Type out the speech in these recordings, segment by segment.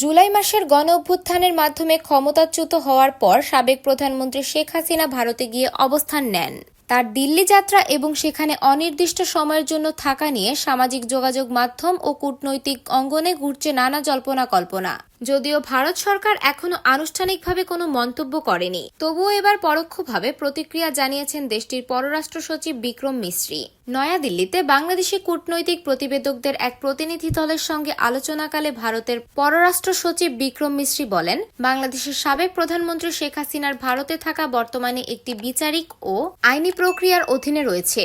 জুলাই মাসের গণ অভ্যুত্থানের মাধ্যমে ক্ষমতাচ্যুত হওয়ার পর সাবেক প্রধানমন্ত্রী শেখ হাসিনা ভারতে গিয়ে অবস্থান নেন। তার দিল্লি যাত্রা এবং সেখানে অনির্দিষ্ট সময়ের জন্য থাকা নিয়ে সামাজিক যোগাযোগ মাধ্যম ও কূটনৈতিক অঙ্গনে ঘুরছে নানা জল্পনা কল্পনা। যদিও ভারত সরকার এখনও আনুষ্ঠানিকভাবে কোনো মন্তব্য করেনি। তবুও এবার পরোক্ষভাবে প্রতিক্রিয়া জানিয়েছেন দেশটির পররাষ্ট্র সচিব বিক্রম মিশ্রি নয়াদিল্লিতে বাংলাদেশি কূটনৈতিক প্রতিবেদকদের এক প্রতিনিধি দলের সঙ্গে আলোচনাকালে ভারতের পররাষ্ট্র সচিব বিক্রম মিশ্রি বলেন, বাংলাদেশের সাবেক প্রধানমন্ত্রী শেখ হাসিনার ভারতে থাকা বর্তমানে একটি বিচারিক ও আইনি প্রক্রিয়ার অধীনে রয়েছে।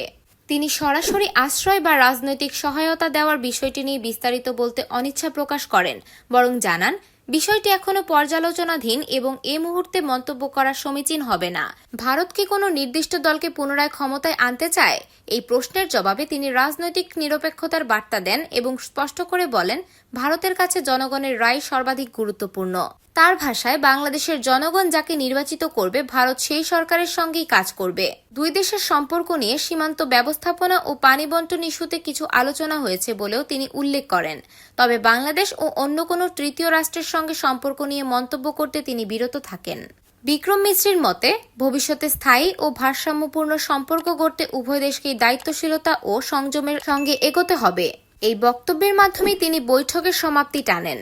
তিনি সরাসরি আশ্রয় বা রাজনৈতিক সহায়তা দেওয়ার বিষয়টি নিয়ে বিস্তারিত বলতে অনিচ্ছা প্রকাশ করেন, বরং জানান, বিষয়টি এখনও পর্যালোচনাধীন এবং এ মুহূর্তে মন্তব্য করা সমীচীন হবে না। ভারত কি কোনো নির্দিষ্ট দলকে পুনরায় ক্ষমতায় আনতে চায়? এই প্রশ্নের জবাবে তিনি রাজনৈতিক নিরপেক্ষতার বার্তা দেন এবং স্পষ্ট করে বলেন, ভারতের কাছে জনগণের রায় সর্বাধিক গুরুত্বপূর্ণ। তার ভাষায় বাংলাদেশের জনগণ যাকে নির্বাচিত করবে, ভারত সেই সরকারের সঙ্গেই কাজ করবে। দুই দেশের সম্পর্ক নিয়ে সীমান্ত ব্যবস্থাপনা ও পানি বন্টন ইস্যুতে কিছু আলোচনা হয়েছে বলেও তিনি উল্লেখ করেন। তবে বাংলাদেশ ও অন্য কোনো তৃতীয় রাষ্ট্রের সঙ্গে সম্পর্ক নিয়ে মন্তব্য করতে তিনি বিরত থাকেন। বিক্রম মিশ্রির মতে, ভবিষ্যতে স্থায়ী ও ভারসাম্যপূর্ণ সম্পর্ক গড়তে উভয় দেশকেই দায়িত্বশীলতা ও সংযমের সঙ্গে এগোতে হবে। এই বক্তব্যের মাধ্যমে তিনি বৈঠকের সমাপ্তি টানেন।